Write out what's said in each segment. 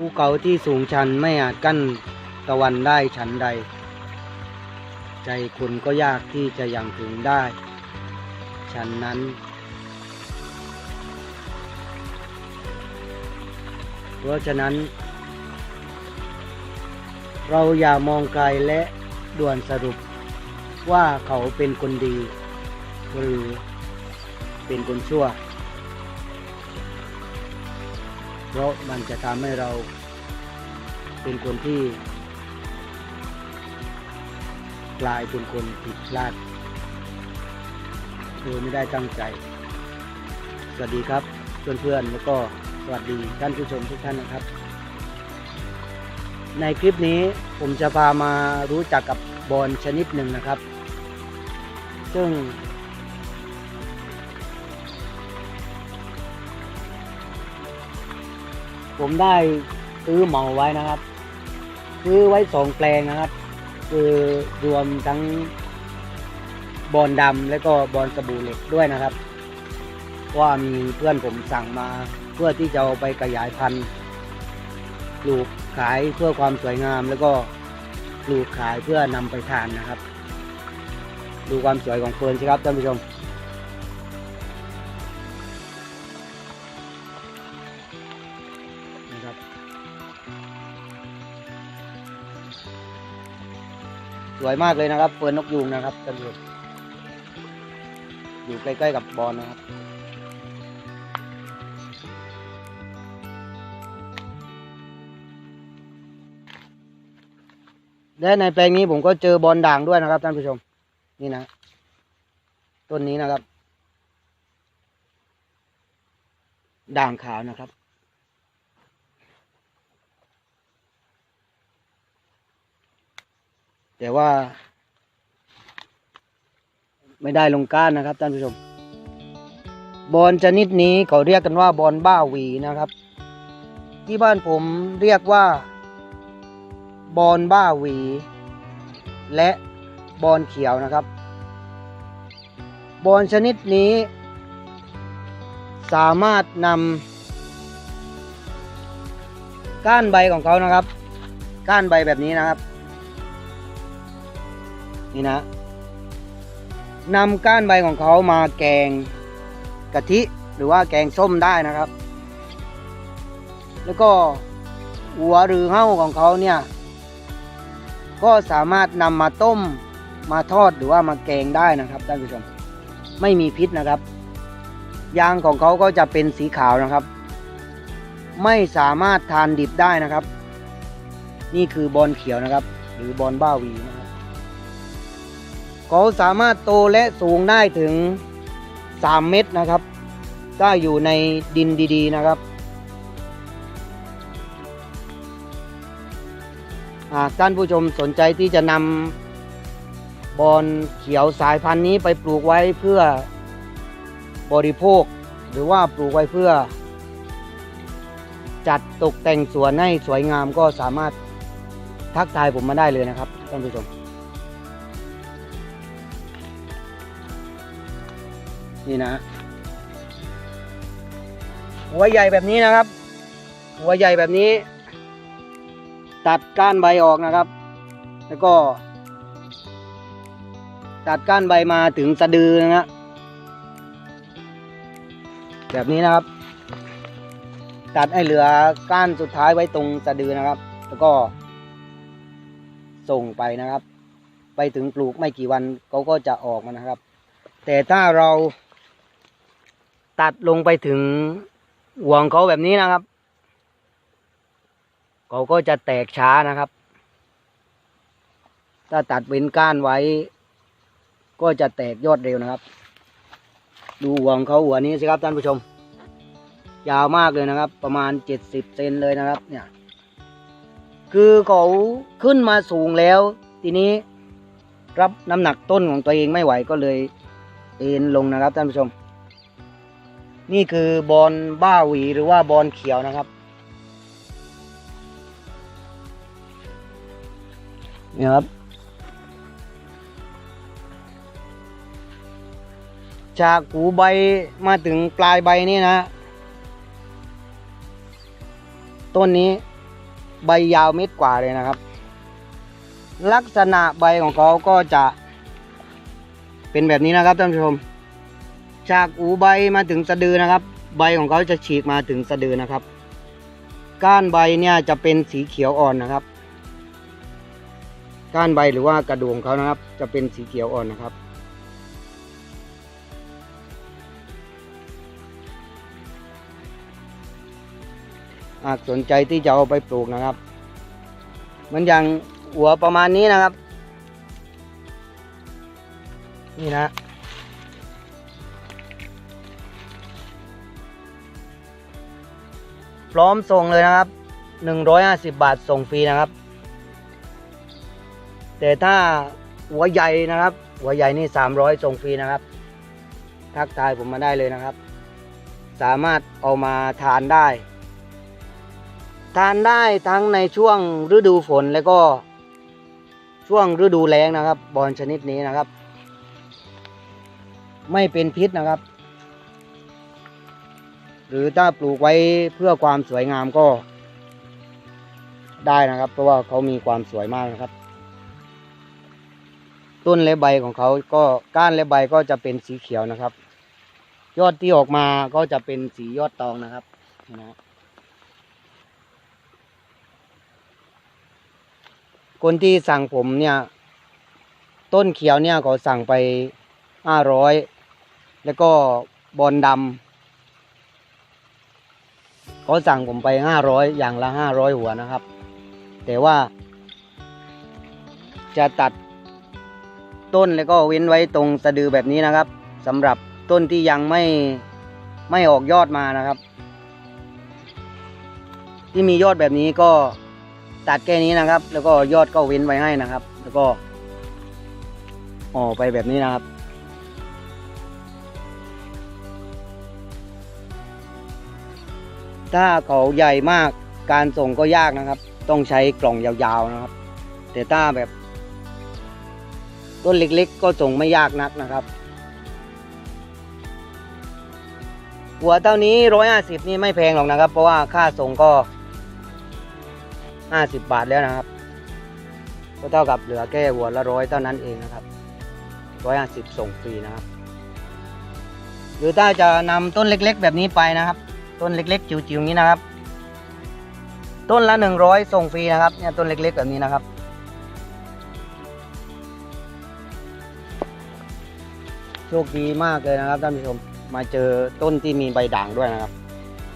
ภูเขาที่สูงชันไม่อาจกั้นตะวันได้ฉันใด ใจคนก็ยากที่จะยังถึงได้ ฉันนั้น เพราะฉะนั้น เราอย่ามองไกลและด่วนสรุปว่าเขาเป็นคนดี หรือเป็นคนชั่ว เพราะมันจะทำให้เรา เป็นคนที่กลายเป็นคนผิดพลาดโดยไม่ได้ตั้งใจ สวัสดีครับเพื่อนๆแล้วก็สวัสดีท่านผู้ชมทุกท่านนะครับ ในคลิปนี้ผมจะพามารู้จักกับบอลชนิดหนึ่งนะครับ ซึ่ง ผมได้ซื้อเหมาไว้นะครับ ซื้อไว้สองแปลงนะครับ คือรวมทั้งบอลดำและก็บอลสบู่เหล็กด้วยนะครับ ว่ามีเพื่อนผมสั่งมาเพื่อที่จะเอาไปขยายพันธุ์ปลูกขายเพื่อความสวยงาม แล้วก็ปลูกขายเพื่อนำไปทานนะครับ ดูความสวยของเฟิร์นสิครับท่านผู้ชม สวยมากเลยนะครับเฟิร์นนกยูงนะครับท่านผู้ชมอยู่ใกล้ๆกับบอลนะครับ และในแปลงนี้ผมก็เจอบอลด่างด้วยนะครับท่านผู้ชม นี่นะ ต้นนี้นะครับ ด่างขาวนะครับ แต่ว่า ไม่ได้ลงก้านนะครับท่านผู้ชม บอลชนิดนี้เขาเรียกกันว่าบอลบ้าหวีนะครับ ที่บ้านผมเรียกว่า บอลบ้าหวี และบอลเขียวนะครับ บอลชนิดนี้ สามารถนำก้านใบของเขานะครับ ก้านใบแบบนี้นะครับ นี่นะนำก้านใบของเขามาแกงกะทิหรือว่าแกงส้มได้นะครับ แล้วก็หัวหรือเห่าของเขาเนี่ยก็สามารถนำมาต้มมาทอดหรือว่ามาแกงได้นะครับท่านผู้ชมไม่มีพิษนะครับ ยางของเขาก็จะเป็นสีขาวนะครับ ไม่สามารถทานดิบได้นะครับ นี่คือบอลเขียวนะครับ หรือบอลบ้าวีนะครับ เขาสามารถโตและสูงได้ถึง 3 เมตรนะครับ ถ้าอยู่ในดินดีๆนะครับหาท่านผู้ชมสนใจที่จะนำบอลเขียวสายพันธุ์นี้ไปปลูกไว้เพื่อบริโภค หรือว่าปลูกไว้เพื่อ จัดตกแต่งสวนให้สวยงามก็สามารถทักทายผมมาได้เลยนะครับท่านผู้ชม นี่นะหัวใหญ่แบบนี้นะครับ หัวใหญ่แบบนี้ ตัดก้านใบออกนะครับ แล้วก็ ตัดก้านใบมาถึงสะดือนะฮะแบบนี้นะครับ ตัดให้เหลือก้านสุดท้ายไว้ตรงสะดือนะครับ แล้วก็ ส่งไปนะครับ ไปถึงปลูกไม่กี่วันเขาก็จะออกมานะครับ แต่ถ้าเรา ตัดลงไปถึงห่วงเขาแบบนี้นะครับ เขาก็จะแตกช้านะครับ ถ้าตัดเว้นก้านไว้ ก็จะแตกยอดเร็วนะครับ ดูหัวงเขาหัวนี้สิครับท่านผู้ชม ยาวมากเลยนะครับ ประมาณเจ็ดสิบเซนเลยนะครับ เนี่ย คือเขาขึ้นมาสูงแล้ว ทีนี้รับน้ำหนักต้นของตัวเองไม่ไหวก็เลยเอ็นลงนะครับท่านผู้ชม นี่คือบอลบ้าหวีหรือว่าบอลเขียวนะครับเนี่ยครับ จากหูใบมาถึงปลายใบนี่นะ ต้นนี้ใบยาวเม็ดกว่าเลยนะครับ ลักษณะใบของเขาก็จะเป็นแบบนี้นะครับท่านผู้ชม จากอูใบมาถึงสะดือนะครับ ใบของเขาจะฉีกมาถึงสะดือนะครับ ก้านใบเนี่ยจะเป็นสีเขียวอ่อนนะครับ ก้านใบหรือว่ากระดูกของเขานะครับ จะเป็นสีเขียวอ่อนนะครับ หากสนใจที่จะเอาไปปลูกนะครับ มันอย่างหัวประมาณนี้นะครับ นี่นะ พร้อมส่งเลยนะครับ 150 บาทส่งฟรีนะครับ แต่ถ้าหัวใหญ่นะครับ หัวใหญ่นี่ 300 ส่งฟรีนะครับ ทักทายผมมาได้เลยนะครับ สามารถเอามาทานได้ ทานได้ทั้งในช่วงฤดูฝนแล้วก็ช่วงฤดูแล้งนะครับ บอลชนิดนี้นะครับ ไม่เป็นพิษนะครับ หรือถ้าปลูกไว้เพื่อความสวยงามก็ได้นะครับ เพราะว่าเขามีความสวยมากนะครับ ต้นและใบของเขาก็ก้านและใบก็จะเป็นสีเขียวนะครับ ยอดที่ออกมาก็จะเป็นสียอดตองนะครับนะคนที่สั่งผมเนี่ย ต้นเขียวเนี่ยเขาสั่งไปห้าร้อยแล้วก็บอลดำ เขาสั่งผมไปห้าร้อยอย่างละห้าร้อยหัวนะครับ แต่ว่า จะตัดต้นแล้วก็เว้นไว้ตรงสะดือแบบนี้นะครับสำหรับต้นที่ยังไม่ไม่ออกยอดมานะครับ ที่มียอดแบบนี้ก็ตัดแค่นี้นะครับ แล้วก็ยอดก็เว้นไว้ให้นะครับ แล้วก็ออกไปแบบนี้นะครับ ถ้าเขาใหญ่มากการส่งก็ยากนะครับ ต้องใช้กล่องยาวๆนะครับ แต่ถ้าแบบ ต้นเล็กๆ ก็ส่งไม่ยากนักนะครับ หัวเท่านี้ร้อยห้าสิบนี่ไม่แพงหรอกนะครับ เพราะว่าค่าส่งก็ห้าสิบบาทแล้วนะครับ ก็เท่ากับเหลือแค่หัวละร้อยเท่านั้นเองนะครับร้อยห้าสิบส่งฟรีนะครับ หรือถ้าจะนำต้นเล็กๆ แบบนี้ไปนะครับ ต้นเล็กๆ จิ๋วๆอย่างนี้นะครับ ต้นละหนึ่งร้อยส่งฟรีนะครับเนี่ยต้นเล็กๆแบบนี้นะครับ โชคดีมากเลยนะครับท่านผู้ชมมาเจอต้นที่มีใบด่างด้วยนะครับ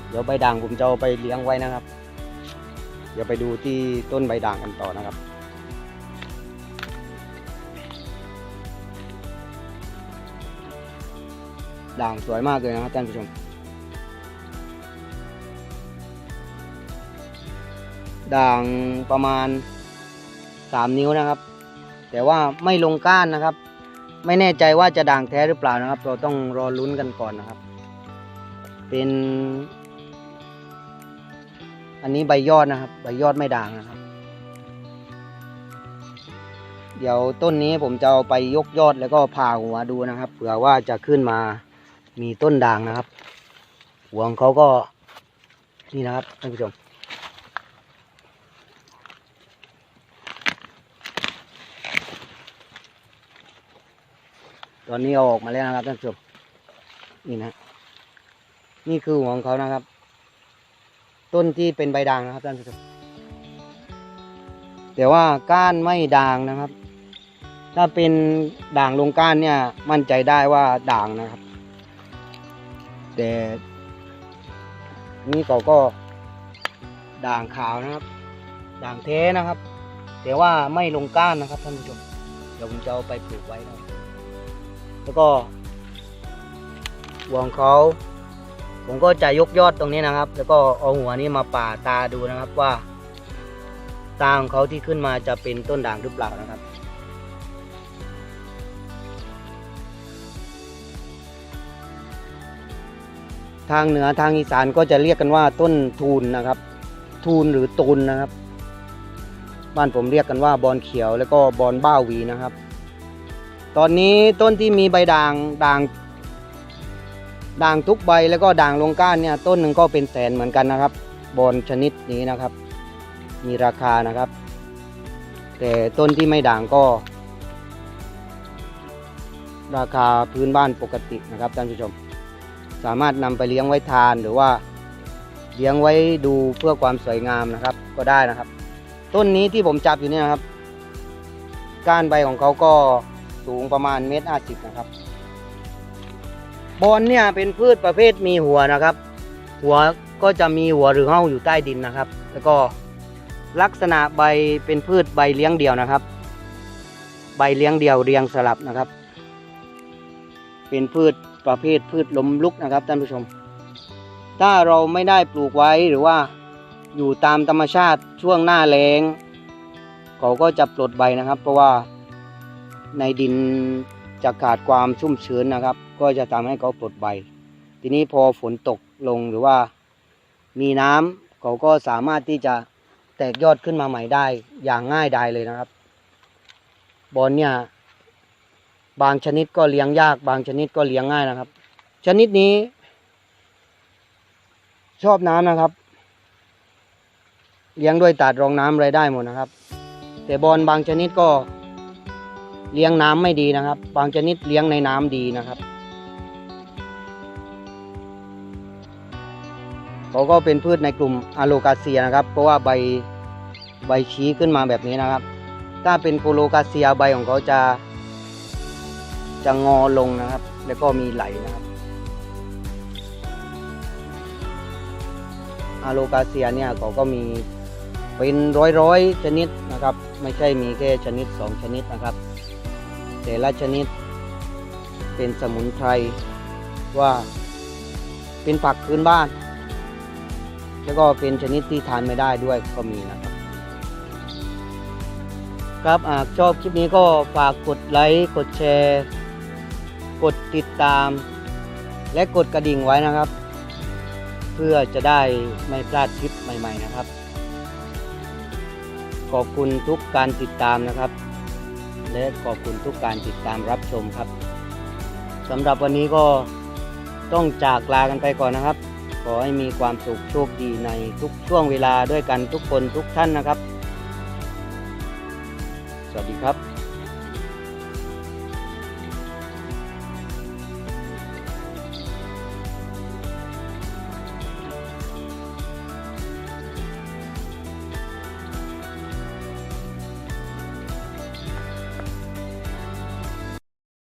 เดี๋ยวใบด่างผมจะเอาไปเลี้ยงไว้นะครับ เดี๋ยวไปดูที่ต้นใบด่างกันต่อนะครับด่างสวยมากเลยนะครับท่านผู้ชม ด่างประมาณ 3 นิ้วนะครับ แต่ว่าไม่ลงก้านนะครับ ไม่แน่ใจว่าจะด่างแท้หรือเปล่านะครับ เราต้องรอลุ้นกันก่อนนะครับ เป็น อันนี้ใบยอดนะครับ ใบยอดไม่ด่างนะครับ เดี๋ยวต้นนี้ผมจะเอาไปยกยอดแล้วก็ผ่าหัวดูนะครับเผื่อว่าจะขึ้นมามีต้นด่างนะครับ หัวของเขาก็นี่นะครับท่านผู้ชม ตอนนี้เอาออกมาแล้วนะครับท่านผู้ชมนี่นะ นี่คือหัวของเขานะครับ ต้นที่เป็นใบด่างนะครับท่านผู้ชมแต่ว่าก้านไม่ด่างนะครับ ถ้าเป็นด่างลงก้านเนี่ย มั่นใจได้ว่าด่างนะครับ แต่นี่เขาก็ด่างขาวนะครับ ด่างเท้นะครับ แต่ว่าไม่ลงก้านนะครับท่านผู้ชมเดี๋ยวผมจะเอาไปปลูกไว้นะครับ แล้วก็หัวของเขาผมก็จะยกยอดตรงนี้นะครับ แล้วก็เอาหัวนี้มาป่าตาดูนะครับว่า ตาของเขาที่ขึ้นมาจะเป็นต้นด่างหรือเปล่านะครับ ทางเหนือทางอีสานก็จะเรียกกันว่าต้นทูนนะครับ ทูนหรือตูนนะครับ บ้านผมเรียกกันว่าบอนเขียวแล้วก็บอนบ้าวีนะครับ ตอนนี้ต้นที่มีใบด่างด่างด่างทุกใบแล้วก็ด่างลงก้านเนี่ยต้นหนึ่งก็เป็นแสนเหมือนกันนะครับ บอนชนิดนี้นะครับ มีราคานะครับ แต่ต้นที่ไม่ด่างก็ ราคาพื้นบ้านปกตินะครับท่านผู้ชม สามารถนำไปเลี้ยงไว้ทานหรือว่าเลี้ยงไว้ดูเพื่อความสวยงามนะครับ ก็ได้นะครับ ต้นนี้ที่ผมจับอยู่เนี่ยนะครับ ก้านใบของเขาก็ สูงประมาณเมตรห้าสิบนะครับ บอนเนี่ยเป็นพืชประเภทมีหัวนะครับ หัวก็จะมีหัวหรือเห่าอยู่ใต้ดินนะครับ แล้วก็ลักษณะใบเป็นพืชใบเลี้ยงเดี่ยวนะครับ ใบเลี้ยงเดี่ยวเรียงสลับนะครับ เป็นพืชประเภทพืชล้มลุกนะครับท่านผู้ชม ถ้าเราไม่ได้ปลูกไว้หรือว่าอยู่ตามธรรมชาติช่วงหน้าแล้งเขาก็จะปลดใบนะครับ เพราะว่า ในดินจะขาดความชุ่มชื้นนะครับ ก็จะทำให้เขาปลดใบ ทีนี้พอฝนตกลงหรือว่ามีน้ำเขาก็สามารถที่จะแตกยอดขึ้นมาใหม่ได้อย่างง่ายดายเลยนะครับ บอลเนี่ยบางชนิดก็เลี้ยงยาก บางชนิดก็เลี้ยงง่ายนะครับ ชนิดนี้ ชอบน้ำนะครับ เลี้ยงด้วยตัดรองน้ำอะไรได้หมดนะครับ แต่บอลบางชนิดก็ เลี้ยงน้ำไม่ดีนะครับ บางชนิดเลี้ยงในน้ำดีนะครับเขาก็เป็นพืชในกลุ่มอะโลกาเซียนะครับ เพราะว่าใบใบชี้ขึ้นมาแบบนี้นะครับ ถ้าเป็นโคโลกาเซียใบของเขาจะ จะงอลงนะครับ แล้วก็มีไหลนะครับอะโลกาเซียเนี่ยเขาก็มีเป็นร้อยร้อยๆชนิดนะครับ ไม่ใช่มีแค่ชนิดสองชนิดนะครับ แต่ละชนิด เป็นสมุนไพรว่าเป็นผักพื้นบ้าน แล้วก็เป็นชนิดที่ทานไม่ได้ด้วยก็มีนะครับ ครับหากชอบคลิปนี้ก็ฝากกดไลค์กดแชร์ กดติดตาม และกดกระดิ่งไว้นะครับ เพื่อจะได้ไม่พลาดคลิปใหม่ ๆนะครับ ขอบคุณทุกการติดตามนะครับ และขอบคุณทุกการติดตามรับชมครับสำหรับวันนี้ก็ต้องจากลากันไปก่อนนะครับ ขอให้มีความสุขโชคดีในทุกช่วงเวลาด้วยกันทุกคนทุกท่านนะครับ สวัสดีครับ